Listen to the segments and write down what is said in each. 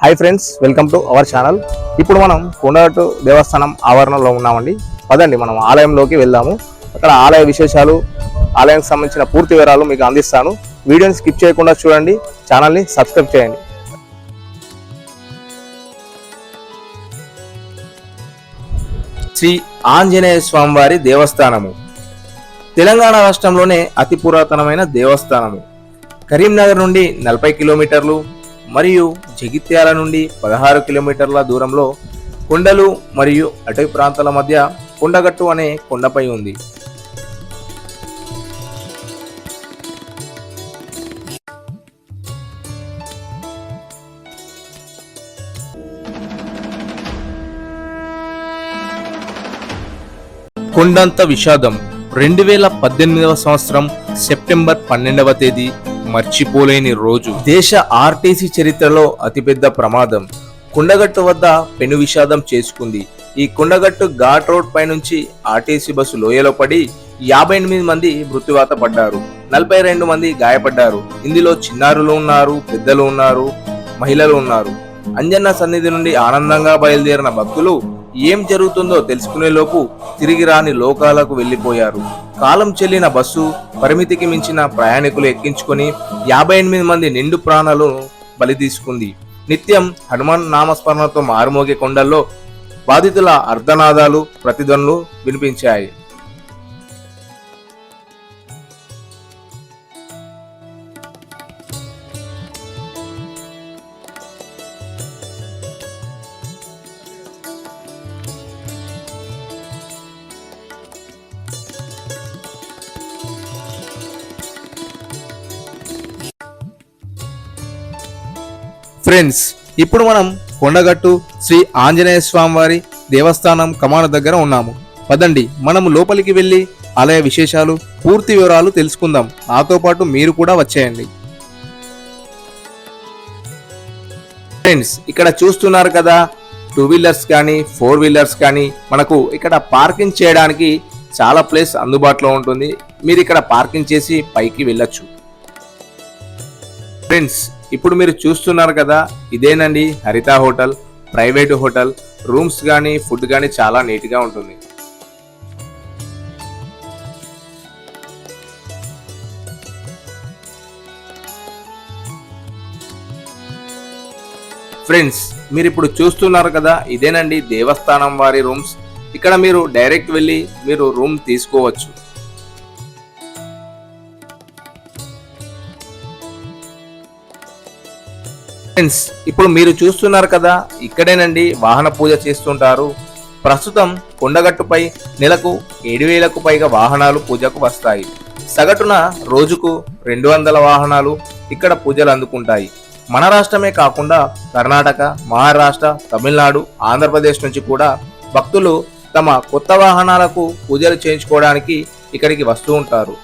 Hi friends welcome to our channel ఇప్పుడు మనం కొండగట్టు దేవస్థానం ఆవరణలో ఉన్నామండి. పదండి మనం ఆలయంలోకి వెళ్దాము. అక్కడ ఆలయ విశేషాలు ఆలయానికి సంబంధించిన పూర్తి వివరాలు మీకు అందిస్తాను. వీడియోని స్కిప్ చేయకుండా చూడండి ఛానల్ని సబ్స్క్రైబ్ చేయండి. శ్రీ ఆంజనేయ స్వామివారి దేవస్థానము. తెలంగాణ రాష్ట్రంలోనే అతి పురాతనమైన దేవస్థానము. కరీంనగర్ నుండి నలభై కిలోమీటర్లు మరియు జగిత్యాల నుండి పదహారు కిలోమీటర్ల దూరంలో కొండలు మరియు అటవీ ప్రాంతాల మధ్య కొండగట్టు అనే కొండపై ఉంది. కొండంత విషాదం. రెండు వేల పద్దెనిమిదవ సంవత్సరం సెప్టెంబర్ పన్నెండవ తేదీ మర్చిపోలేని రోజు. దేశ ఆర్టీసీ చరిత్రలో అతిపెద్ద ప్రమాదం. కుండగట్టు వద్ద పెను విషాదం చేసుకుంది. ఈ కుండగట్టు ఘాట్ రోడ్ పై నుంచి ఆర్టీసీ బస్సు లోయలో పడి యాభై ఎనిమిది మంది మృత్యువాత పడ్డారు. నలభై రెండు మంది గాయపడ్డారు. ఇందులో చిన్నారులు ఉన్నారు పెద్దలు ఉన్నారు మహిళలు ఉన్నారు. అంజన్న సన్నిధి నుండి ఆనందంగా బయలుదేరిన భక్తులు ఏం జరుగుతుందో తెలుసుకునేలోపు తిరిగి రాని లోకాలకు వెళ్ళిపోయారు కాలం చెల్లిన బస్సు పరిమితికి మించిన ప్రయాణికులు ఎక్కించుకొని యాభై ఎనిమిది మంది నిండు ప్రాణాలను బలి తీసుకుంది. నిత్యం హనుమాన్ నామస్మరణతో మారుమోగే కొండల్లో బాధితుల అర్ధనాదాలు ప్రతిధ్వనులు వినిపించాయి. ఫ్రెండ్స్ ఇప్పుడు మనం కొండగట్టు శ్రీ ఆంజనేయ స్వామి వారి దేవస్థానం కమాన దగ్గర ఉన్నాము. పదండి మనం లోపలికి వెళ్ళి ఆలయ విశేషాలు పూర్తి వివరాలు తెలుసుకుందాం. నాతో పాటు మీరు కూడా వచ్చేయండి. ఫ్రెండ్స్ ఇక్కడ చూస్తున్నారు కదా టూ వీలర్స్ కానీ ఫోర్ వీలర్స్ కానీ మనకు ఇక్కడ పార్కింగ్ చేయడానికి చాలా ప్లేస్ అందుబాటులో ఉంటుంది. మీరు ఇక్కడ పార్కింగ్ చేసి పైకి వెళ్ళొచ్చు. ఫ్రెండ్స్ ఇప్పుడు మీరు చూస్తున్నారు కదా ఇదేనండి Haritha hotel private hotel rooms కానీ ఫుడ్ కానీ చాలా నీట్గా ఉంటుంది. ఫ్రెండ్స్ మీరు ఇప్పుడు చూస్తున్నారు కదా ఇదేనండి దేవస్థానం వారి రూమ్స్. ఇక్కడ మీరు డైరెక్ట్ వెళ్ళి మీరు రూమ్ తీసుకోవచ్చు. ఫ్రెండ్స్ ఇప్పుడు మీరు చూస్తున్నారు కదా ఇక్కడేనండి వాహన పూజ చేస్తుంటారు. ప్రస్తుతం కొండగట్టుపై నెలకు ఏడు వేలకు పైగా వాహనాలు పూజకు వస్తాయి. సగటున రోజుకు రెండు వందల వాహనాలు ఇక్కడ పూజలు అందుకుంటాయి. మన రాష్ట్రమే కాకుండా కర్ణాటక మహారాష్ట్ర తమిళనాడు ఆంధ్రప్రదేశ్ నుంచి కూడా భక్తులు తమ కొత్త వాహనాలకు పూజలు చేయించుకోవడానికి ఇక్కడికి వస్తూ ఉంటారు.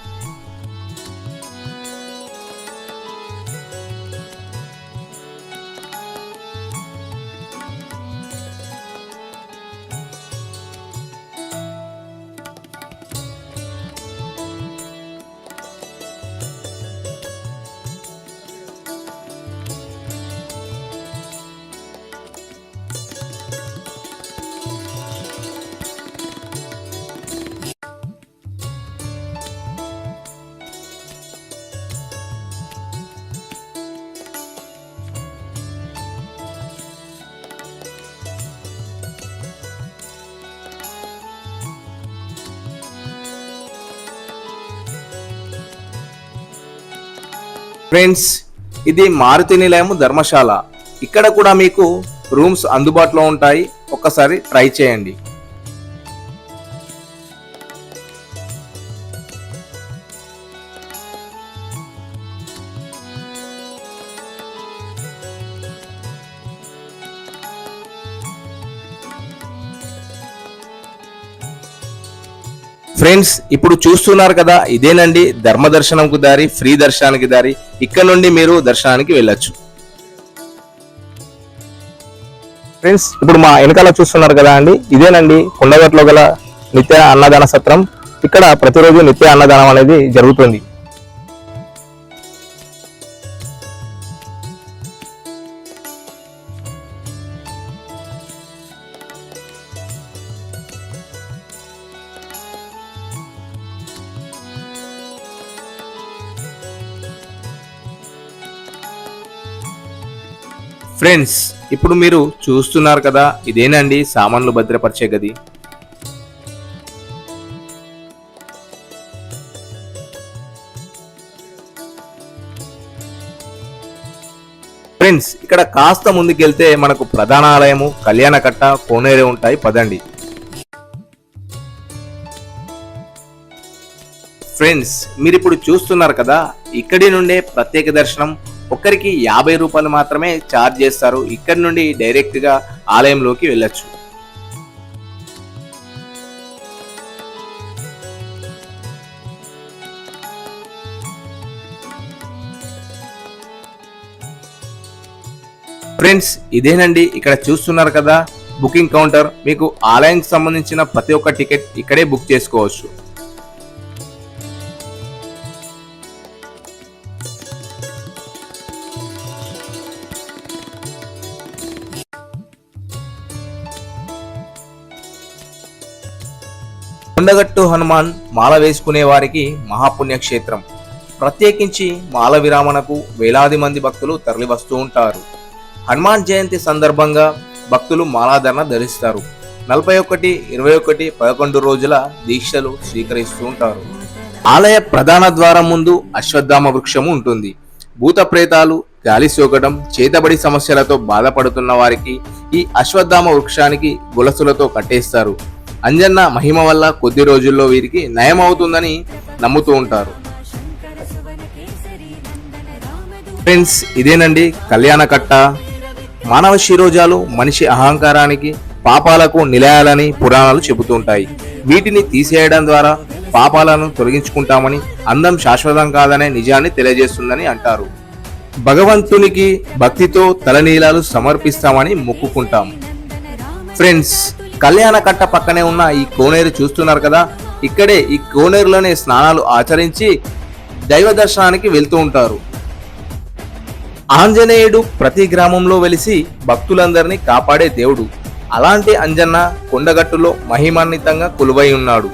ఫ్రెండ్స్ ఇది మారుతి నిలయము ధర్మశాల. ఇక్కడ కూడా మీకు రూమ్స్ అందుబాటులో ఉంటాయి. ఒక్కసారి ట్రై చేయండి. ఫ్రెండ్స్ ఇప్పుడు చూస్తున్నారు కదా ఇదేనండి ధర్మ దర్శనంకు దారి ఫ్రీ దర్శనానికి దారి. ఇక్కడ నుండి మీరు దర్శనానికి వెళ్ళొచ్చు. ఫ్రెండ్స్ ఇప్పుడు మా వెనకాల చూస్తున్నారు కదా అండి ఇదేనండి కొండగట్లో గల నిత్య అన్నదాన సత్రం. ఇక్కడ ప్రతిరోజు నిత్య అన్నదానం అనేది జరుగుతుంది. ఫ్రెండ్స్ ఇప్పుడు మీరు చూస్తున్నారు కదా ఇదేనండి సామాన్లు భద్రపరిచే గది. ఫ్రెండ్స్ ఇక్కడ కాస్త ముందుకెళ్తే మనకు ప్రధాన ఆలయము కళ్యాణకట్ట కోనేరు ఉంటాయి పదండి. ఫ్రెండ్స్ మీరు ఇప్పుడు చూస్తున్నారు కదా ఇక్కడి నుండే ప్రత్యేక దర్శనం ఒక్కరికి యాభై రూపాయలు మాత్రమే ఛార్జ్ చేస్తారు. ఇక్కడి నుండి డైరెక్ట్గా ఆలయంలోకి వెళ్ళొచ్చు. ఫ్రెండ్స్ ఇదేనండి. ఇక్కడ చూస్తున్నారు కదా బుకింగ్ కౌంటర్ మీకు ఆలయానికి సంబంధించిన ప్రతి ఒక్క టికెట్ ఇక్కడే బుక్ చేసుకోవచ్చు. కొండగట్టు హనుమాన్ మాల వేసుకునే వారికి మహాపుణ్యక్షేత్రం. ప్రత్యేకించి మాల విరామణకు వేలాది మంది భక్తులు తరలివస్తూ ఉంటారు. హనుమాన్ జయంతి సందర్భంగా భక్తులు మాలాధరణ ధరిస్తారు. నలభై ఒకటి ఇరవై ఒకటి పదకొండు రోజుల దీక్షలు స్వీకరిస్తూ ఉంటారు. ఆలయ ప్రధాన ద్వారం ముందు అశ్వత్థామ వృక్షము ఉంటుంది. భూత ప్రేతాలు గాలి సోకడం చేతబడి సమస్యలతో బాధపడుతున్న వారికి ఈ అశ్వత్థామ వృక్షానికి గులసులతో కట్టేస్తారు. అంజన్న మహిమ వల్ల కొద్ది రోజుల్లో వీరికి నయమవుతుందని నమ్ముతూ ఉంటారు. ఫ్రెండ్స్ ఇదేనండి కళ్యాణకట్ట మానవ శిరోజాలు మనిషి అహంకారానికి పాపాలకు నిలయాలని పురాణాలు చెబుతుంటాయి వీటిని తీసేయడం ద్వారా పాపాలను తొలగించుకుంటామని అందం శాశ్వతం కాదనే నిజాన్ని తెలియజేస్తుందని అంటారు. భగవంతునికి భక్తితో తలనీలాలు సమర్పిస్తామని మొక్కుకుంటాం. ఫ్రెండ్స్ కళ్యాణ కట్ట పక్కనే ఉన్న ఈ కోనేరు చూస్తున్నారు కదా ఇక్కడే ఈ కోనేరులోనే స్నానాలు ఆచరించి దైవ దర్శనానికి వెళ్తూ ఉంటారు. ఆంజనేయుడు ప్రతి గ్రామంలో వెలిసి భక్తులందరినీ కాపాడే దేవుడు. అలాంటి అంజన్న కొండగట్టులో మహిమాన్వితంగా కొలువై ఉన్నాడు.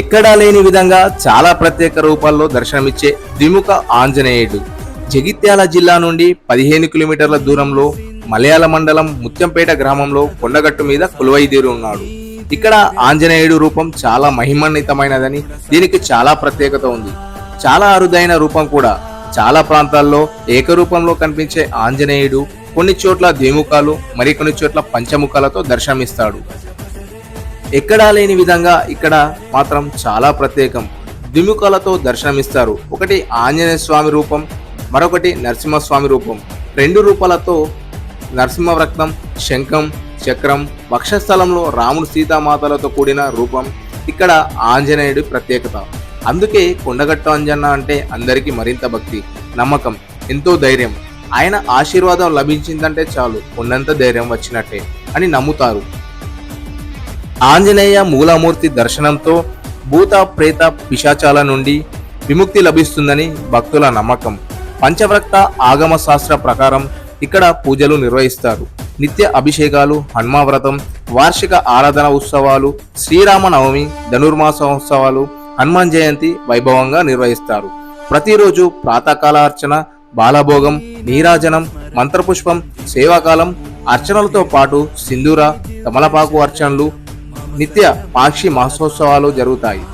ఎక్కడా లేని విధంగా చాలా ప్రత్యేక రూపాల్లో దర్శనమిచ్చే ద్విముఖ ఆంజనేయుడు. జగిత్యాల జిల్లా నుండి పదిహేను కిలోమీటర్ల దూరంలో మలయాళ మండలం ముత్యంపేట గ్రామంలో కొండగట్టు మీద కొలువైదేరు ఉన్నాడు. ఇక్కడ ఆంజనేయుడు రూపం చాలా మహిమాన్వితమైనదని దీనికి చాలా ప్రత్యేకత ఉంది. చాలా అరుదైన రూపం కూడా. చాలా ప్రాంతాల్లో ఏకరూపంలో కనిపించే ఆంజనేయుడు కొన్ని చోట్ల ద్విముఖాలు మరికొన్ని చోట్ల పంచముఖాలతో దర్శనమిస్తాడు. ఎక్కడా లేని విధంగా ఇక్కడ మాత్రం చాలా ప్రత్యేకం. ద్విముఖాలతో దర్శనమిస్తారు. ఒకటి ఆంజనేయ స్వామి రూపం మరొకటి నరసింహస్వామి రూపం. రెండు రూపాలతో నరసింహవ్రక్తం శంఖం చక్రం వక్షస్థలంలో రాముడు సీతామాతలతో కూడిన రూపం ఇక్కడ ఆంజనేయుడి ప్రత్యేకత. అందుకే కొండగట్టు అంజన్న అంటే అందరికీ మరింత భక్తి నమ్మకం ఎంతో ధైర్యం. ఆయన ఆశీర్వాదం లభించిందంటే చాలు ఉన్నంత ధైర్యం వచ్చినట్టే అని నమ్ముతారు. ఆంజనేయ మూలమూర్తి దర్శనంతో భూత ప్రేత పిశాచాల నుండి విముక్తి లభిస్తుందని భక్తుల నమ్మకం. పంచవ్రక్త ఆగమ శాస్త్ర ప్రకారం ఇక్కడ పూజలు నిర్వహిస్తారు. నిత్య అభిషేకాలు హనుమావ్రతం వార్షిక ఆరాధన ఉత్సవాలు శ్రీరామ నవమి ధనుర్మాస ఉత్సవాలు హనుమాన్ జయంతి వైభవంగా నిర్వహిస్తారు. ప్రతిరోజు ప్రాతకాల అర్చన బాలభోగం నీరాజనం మంత్రపుష్పం సేవాకాలం అర్చనలతో పాటు సింధూర తమలపాకు అర్చనలు నిత్య పాక్షి మహోత్సవాలు జరుగుతాయి.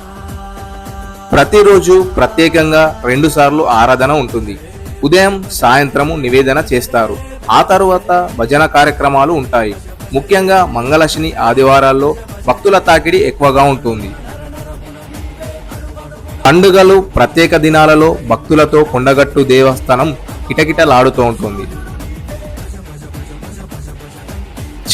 ప్రతిరోజు ప్రత్యేకంగా రెండుసార్లు ఆరాధన ఉంటుంది. ఉదయం సాయంత్రము నివేదన చేస్తారు. ఆ తరువాత భజన కార్యక్రమాలు ఉంటాయి. ముఖ్యంగా మంగళశని ఆదివారాల్లో భక్తుల తాకిడి ఎక్కువగా ఉంటుంది. పండుగలు ప్రత్యేక దినాలలో భక్తులతో కొండగట్టు దేవస్థానం కిటకిటలాడుతూ ఉంటుంది.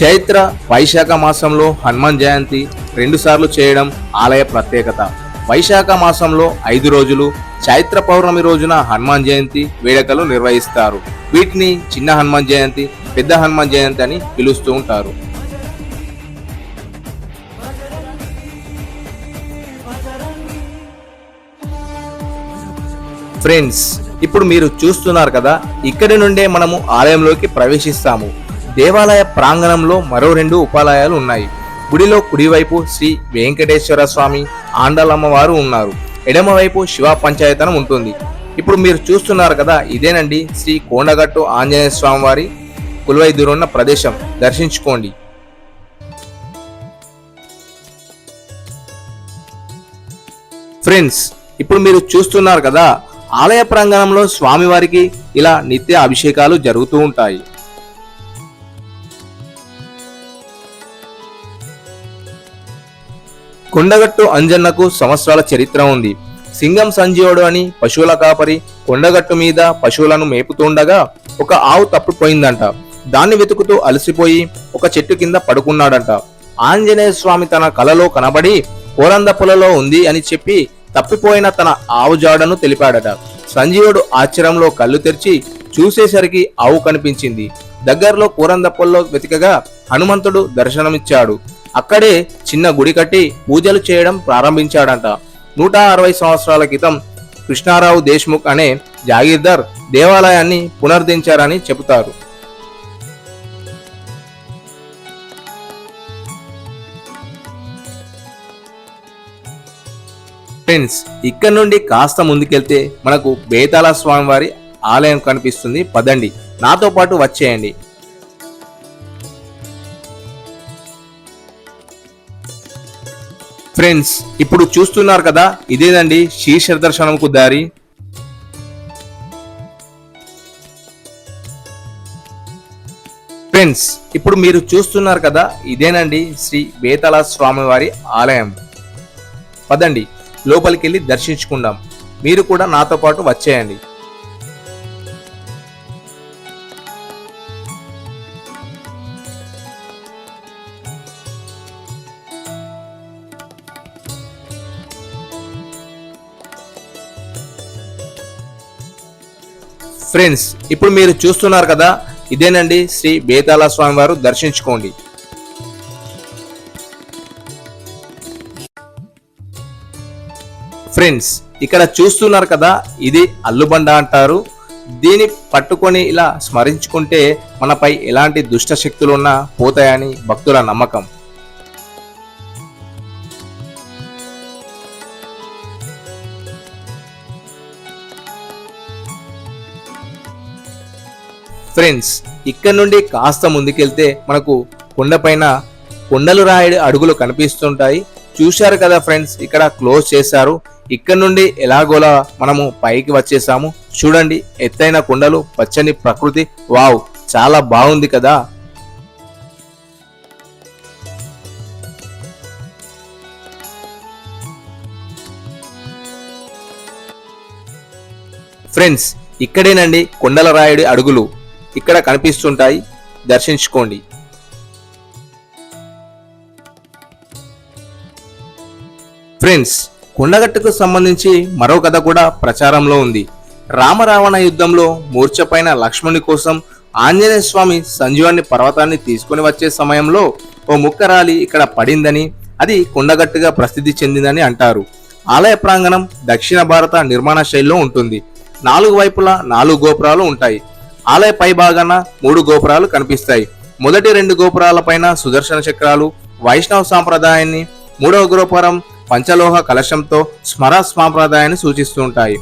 చైత్ర వైశాఖ మాసంలో హనుమాన్ జయంతి రెండుసార్లు చేయడం ఆలయ ప్రత్యేకత. వైశాఖ మాసంలో ఐదు రోజులు చైత్ర పౌర్ణమి రోజున హనుమాన్ జయంతి వేడుకలు నిర్వహిస్తారు. వీటిని చిన్న హనుమాన్ జయంతి పెద్ద హనుమాన్ జయంతి అని పిలుస్తూ ఉంటారు. ఫ్రెండ్స్ ఇప్పుడు మీరు చూస్తున్నారు కదా ఇక్కడి నుండే మనము ఆలయంలోకి ప్రవేశిస్తాము. దేవాలయ ప్రాంగణంలో మరో రెండు ఉపాలయాలు ఉన్నాయి. గుడిలో కుడివైపు శ్రీ వెంకటేశ్వర స్వామి ఆండలమ్మ వారు ఉన్నారు ఎడమవైపు శివ పంచాయతనం ఉంటుంది. ఇప్పుడు మీరు చూస్తున్నారు కదా ఇదేనండి శ్రీ కోండగట్టు ఆంజనేయ స్వామి వారి కులువైదురున్న ప్రదేశం. దర్శించుకోండి. ఫ్రెండ్స్ ఇప్పుడు మీరు చూస్తున్నారు కదా ఆలయ ప్రాంగణంలో స్వామివారికి ఇలా నిత్య అభిషేకాలు జరుగుతూ ఉంటాయి. కొండగట్టు అంజన్నకు సంవత్సరాల చరిత్ర ఉంది. సింగం సంజీవుడు అని పశువుల కాపరి కొండగట్టు మీద పశువులను మేపుతుండగా ఒక ఆవు తప్పిపోయిందంట. దాన్ని వెతుకుతూ అలసిపోయి ఒక చెట్టు కింద పడుకున్నాడంట. ఆంజనేయ స్వామి తన కలలో కనబడి కోరంద పొలలో ఉంది అని చెప్పి తప్పిపోయిన తన ఆవు జాడను తెలిపాడట. సంజీవుడు ఆశ్చర్యంలో కళ్ళు తెరిచి చూసేసరికి ఆవు కనిపించింది. దగ్గరలో కూరందప్పల్లో వెతికగా హనుమంతుడు దర్శనమిచ్చాడు. అక్కడే చిన్న గుడి కట్టి పూజలు చేయడం ప్రారంభించాడంట. నూట అరవై సంవత్సరాల క్రితం కృష్ణారావు దేశ్ముఖ్ అనే జాగీర్దార్ దేవాలయాన్ని పునరుద్ధరించారని చెబుతారు. ఫ్రెండ్స్ ఇక్కడ నుండి కాస్త ముందుకెళ్తే మనకు బేతాళ స్వామివారి ఆలయం కనిపిస్తుంది. పదండి. నాతో పాటు వచ్చేయండి. ఫ్రెండ్స్ ఇప్పుడు చూస్తున్నారు కదా ఇదేనండి శీర్ష దర్శనంకు దారి. ఫ్రెండ్స్ ఇప్పుడు మీరు చూస్తున్నారు కదా ఇదేనండి శ్రీ బేతల స్వామివారి ఆలయం. పదండి లోపలికి వెళ్ళి దర్శించుకుందాం. మీరు కూడా నాతో పాటు వచ్చేయండి. ఫ్రెండ్స్ ఇప్పుడు మీరు చూస్తున్నారు కదా ఇదేనండి శ్రీ బేతాళ స్వామివారు దర్శించుకోండి. ఫ్రెండ్స్ ఇక్కడ చూస్తున్నారు కదా ఇది అల్లుబండ అంటారు. దీన్ని పట్టుకొని ఇలా స్మరించుకుంటే మనపై ఎలాంటి దుష్ట శక్తులు ఉన్నా పోతాయని భక్తుల నమ్మకం. ఫ్రెండ్స్ ఇక్కడ నుండి కాస్త ముందుకెళ్తే మనకు కొండపైన కొండలు రాయడి అడుగులు కనిపిస్తుంటాయి. చూశారు కదా ఫ్రెండ్స్ ఇక్కడ క్లోజ్ చేశారు. ఇక్కడ నుండి ఎలాగోలా మనము పైకి వచ్చేసాము. చూడండి ఎత్తైన కొండలు పచ్చని ప్రకృతి. వావ్ చాలా బాగుంది కదా. ఫ్రెండ్స్ ఇక్కడేనండి కొండల రాయుడి అడుగులు. ఇక్కడ కనిపిస్తుంటాయి. దర్శించుకోండి. ఫ్రెండ్స్ కొండగట్టుకు సంబంధించి మరో కథ కూడా ప్రచారంలో ఉంది. రామరావణ యుద్ధంలో మూర్ఛపైన లక్ష్మణుని కోసం ఆంజనేయ స్వామి సంజీవాన్ని పర్వతాన్ని తీసుకుని వచ్చే సమయంలో ఓ ముక్క రాలి ఇక్కడ పడిందని అది కొండగట్టుగా ప్రసిద్ధి చెందిందని అంటారు. ఆలయ ప్రాంగణం దక్షిణ భారత నిర్మాణ శైలిలో ఉంటుంది. నాలుగు వైపులా నాలుగు గోపురాలు ఉంటాయి. ఆలయ పై భాగాన మూడు గోపురాలు కనిపిస్తాయి. మొదటి రెండు గోపురాలపైన సుదర్శన చక్రాలు వైష్ణవ సాంప్రదాయాన్ని మూడవ గోపురం పంచలోహ కలశంతో స్మర సాంప్రదాయాన్ని సూచిస్తూ ఉంటాయి.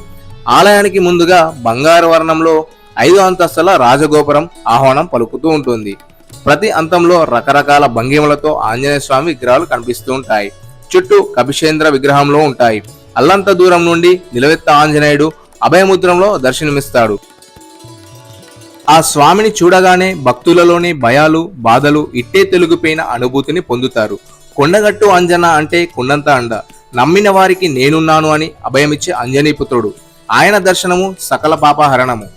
ఆలయానికి ముందుగా బంగారు వర్ణంలో ఐదు అంతస్తుల రాజగోపురం ఆహ్వానం పలుకుతూ ఉంటుంది. ప్రతి అంతంలో రకరకాల భంగిమలతో ఆంజనేయ స్వామి విగ్రహాలు కనిపిస్తూ ఉంటాయి. చుట్టూ కపిషేంద్ర విగ్రహంలో ఉంటాయి. అల్లంత దూరం నుండి నిలవెత్త ఆంజనేయుడు అభయముద్రంలో దర్శనమిస్తాడు. ఆ స్వామిని చూడగానే భక్తులలోని భయాలు బాధలు ఇట్టే తెలుగుపోయిన అనుభూతిని పొందుతారు. కొండగట్టు అంజన అంటే కొండంత అండ. నమ్మిన వారికి నేనున్నాను అని అభయమిచ్చే అంజనీపుత్రుడు ఆయన దర్శనము సకల పాపహరణము.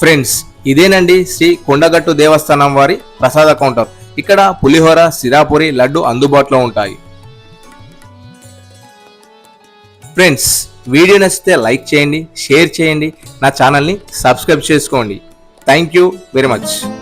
ఫ్రెండ్స్ ఇదేనండి శ్రీ కొండగట్టు దేవస్థానం వారి ప్రసాద కౌంటర్. ఇక్కడ పులిహోర సిరాపురి లడ్డు అందుబాటులో ఉంటాయి. ఫ్రెండ్స్ వీడియో నచ్చితే లైక్ చేయండి షేర్ చేయండి. నా ఛానల్ని సబ్స్క్రైబ్ చేసుకోండి. Thank you very much